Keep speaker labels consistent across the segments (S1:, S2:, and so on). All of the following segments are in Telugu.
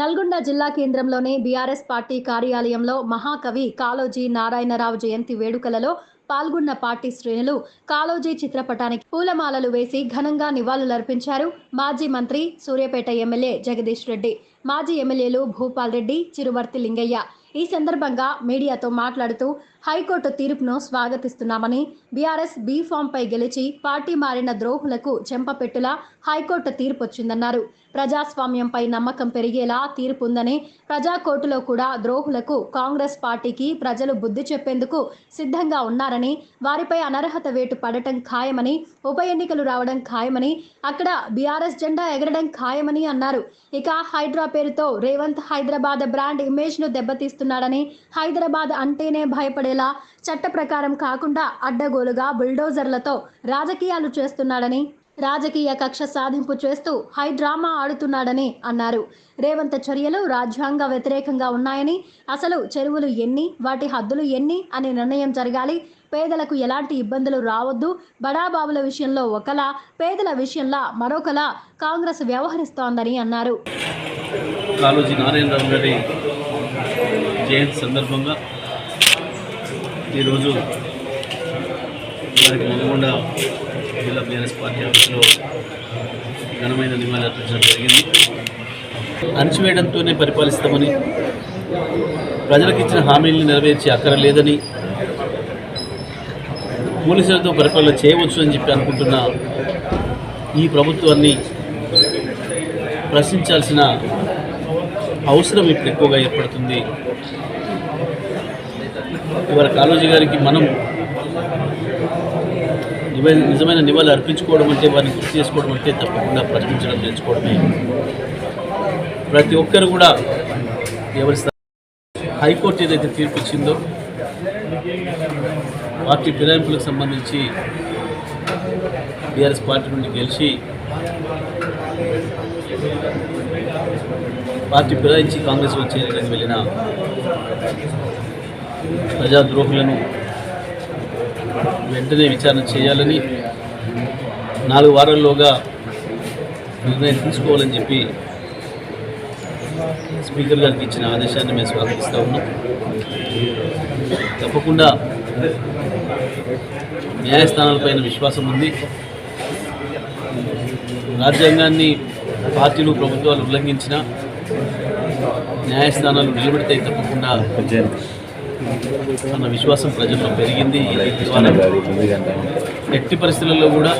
S1: నల్గొండ జిల్లా కేంద్రంలోని బీఆర్ఎస్ పార్టీ కార్యాలయంలో మహాకవి కాలోజీ నారాయణరావు జయంతి వేడుకలలో పాల్గొన్న పార్టీ శ్రేణులు కాలోజీ చిత్రపటానికి పూలమాలలు వేసి ఘనంగా నివాళులర్పించారు. మాజీ మంత్రి సూర్యాపేట ఎమ్మెల్యే జగదీష్ రెడ్డి మాజీ ఎమ్మెల్యేలు భూపాల్ రెడ్డి చిరువర్తి లింగయ్య. ఈ సందర్భంగా మీడియాతో మాట్లాడుతూ హైకోర్టు తీర్పును స్వాగతిస్తున్నామని బీఆర్ఎస్ బీ ఫామ్పై గెలిచి పార్టీ మారిన ద్రోహులకు చెంపపెట్టులా హైకోర్టు తీర్పు వచ్చిందన్నారు ప్రజాస్వామ్యంపై నమ్మకం పెరిగేలా తీర్పు ఉందని ప్రజాకోర్టులో కూడా ద్రోహులకు కాంగ్రెస్ పార్టీకి ప్రజలు బుద్ధి చెప్పేందుకు సిద్ధంగా ఉన్నారని వారిపై అనర్హత వేటు పడటం ఖాయమని ఉప ఎన్నికలు రావడం ఖాయమని అక్కడ బీఆర్ఎస్ జెండా ఎగరడం ఖాయమని అన్నారు. ఇక హైడ్రా పేరుతో రేవంత్ హైదరాబాద్ బ్రాండ్ ఇమేజ్ను చేస్తున్నాడని హైదరాబాద్ అంటేనే భయపడేలా చట్ట ప్రకారం కాకుండా అడ్డగోలుగా బుల్డోజర్లతో రాజకీయాలు చేస్తున్నాడని రాజకీయ కక్ష సాధింపు చేస్తూ హై డ్రామా ఆడుతున్నాడని అన్నారు. రేవంత్ చర్యలు రాజ్యాంగ వ్యతిరేకంగా ఉన్నాయని అసలు చెరువులు ఎన్ని వాటి హద్దులు ఎన్ని అనే నిర్ణయం జరగాలి. పేదలకు ఎలాంటి ఇబ్బందులు రావద్దు. బడాబాబుల విషయంలో ఒకలా పేదల విషయంలో మరొకలా కాంగ్రెస్ వ్యవహరిస్తోందని అన్నారు.
S2: జయంతి సందర్భంగా ఈరోజు వారికి నల్గొండ జిల్లా బీఆర్ఎస్ పార్టీ ఆఫీసులో ఘనమైన నివాళులు జరిగింది. అణచివేయడంతోనే పరిపాలిస్తామని ప్రజలకు ఇచ్చిన హామీలను నెరవేర్చి అక్కర లేదని పోలీసులతో పరిపాలన చేయవచ్చు అని చెప్పి అనుకుంటున్న ఈ ప్రభుత్వాన్ని ప్రశ్నించాల్సిన అవసరం ఇప్పుడు ఎక్కువగా ఏర్పడుతుంది. ఇవాళ కాళోజీ గారికి మనం నివ- నిజమైన నివాళులు అర్పించుకోవడం అంటే వారిని గుర్తు చేసుకోవడం అంటే తప్పకుండా ప్రశ్నించడం నేర్చుకోవడమే ప్రతి ఒక్కరు కూడా ఎవరి హైకోర్టు ఏదైతే తీర్పు ఇచ్చిందో పార్టీ ఫిరాయింపులకు సంబంధించి బీఆర్ఎస్ పార్టీ నుండి గెలిచి పార్టీ పిలాయించి కాంగ్రెస్లో చేరడానికి వెళ్ళిన ప్రజాద్రోహులను వెంటనే విచారణ చేయాలని నాలుగు వారాల్లోగా నిర్ణయం తీసుకోవాలని చెప్పి స్పీకర్ గారికి ఇచ్చిన ఆదేశాన్ని మేము స్వాగతిస్తూ ఉన్నాం. తప్పకుండా న్యాయస్థానాలపైన విశ్వాసం ఉంది. రాజ్యాంగాన్ని పార్టీలు ప్రభుత్వాలు ఉల్లంఘించిన న్యాయస్థానాలు నిలబెడతాయి తప్పకుండా అన్న విశ్వాసం ప్రజల్లో పెరిగింది. ఈ ఎట్టి పరిస్థితులలో కూడా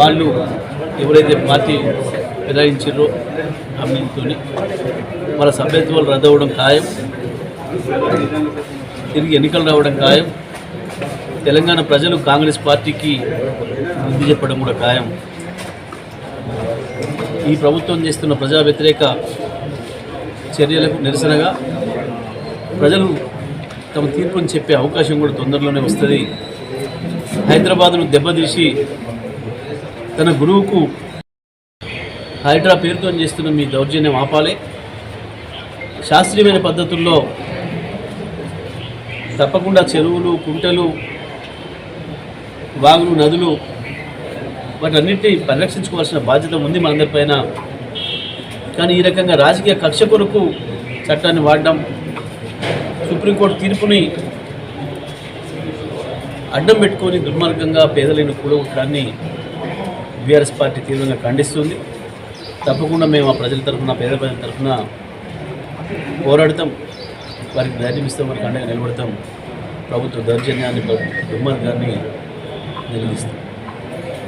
S2: వాళ్ళు ఎవరైతే పార్టీ ఫిరాయించారో హామీలతో వాళ్ళ సభ్యత్వాలు రద్దవడం ఖాయం. తిరిగి ఎన్నికలు రావడం ఖాయం. తెలంగాణ ప్రజలు కాంగ్రెస్ పార్టీకి బుద్ధి చెప్పడం కూడా ఖాయం. ఈ ప్రభుత్వం చేస్తున్న ప్రజా వ్యతిరేక చర్యలకు నిరసనగా ప్రజలు తమ తీర్పును చెప్పే అవకాశం కూడా తొందరలోనే వస్తుంది. హైదరాబాద్ను దెబ్బతీసి తన గురువుకు హైడ్రా పేరుతో చేస్తున్న మీ దౌర్జన్యం ఆపాలి. శాస్త్రీయమైన పద్ధతుల్లో తప్పకుండా చెరువులు కుంటలు వాగులు నదులు వాటన్నింటినీ పరిరక్షించుకోవాల్సిన బాధ్యత ఉంది మనందరిపైన. కానీ ఈ రకంగా రాజకీయ కక్ష కొరకు చట్టాన్ని వాడడం సుప్రీంకోర్టు తీర్పుని అడ్డం పెట్టుకొని దుర్మార్గంగా పేదలైన కూడగొట్టడాన్ని బీఆర్ఎస్ పార్టీ తీవ్రంగా ఖండిస్తుంది. తప్పకుండా మేము ఆ ప్రజల తరఫున పేద ప్రజల తరఫున పోరాడతాం. వారికి ధైర్యం ఇస్తాం వారికి అండగా నిలబడతాం. ప్రభుత్వ దౌర్జన్యాన్ని దుర్మార్గాన్ని నిలదీస్తాం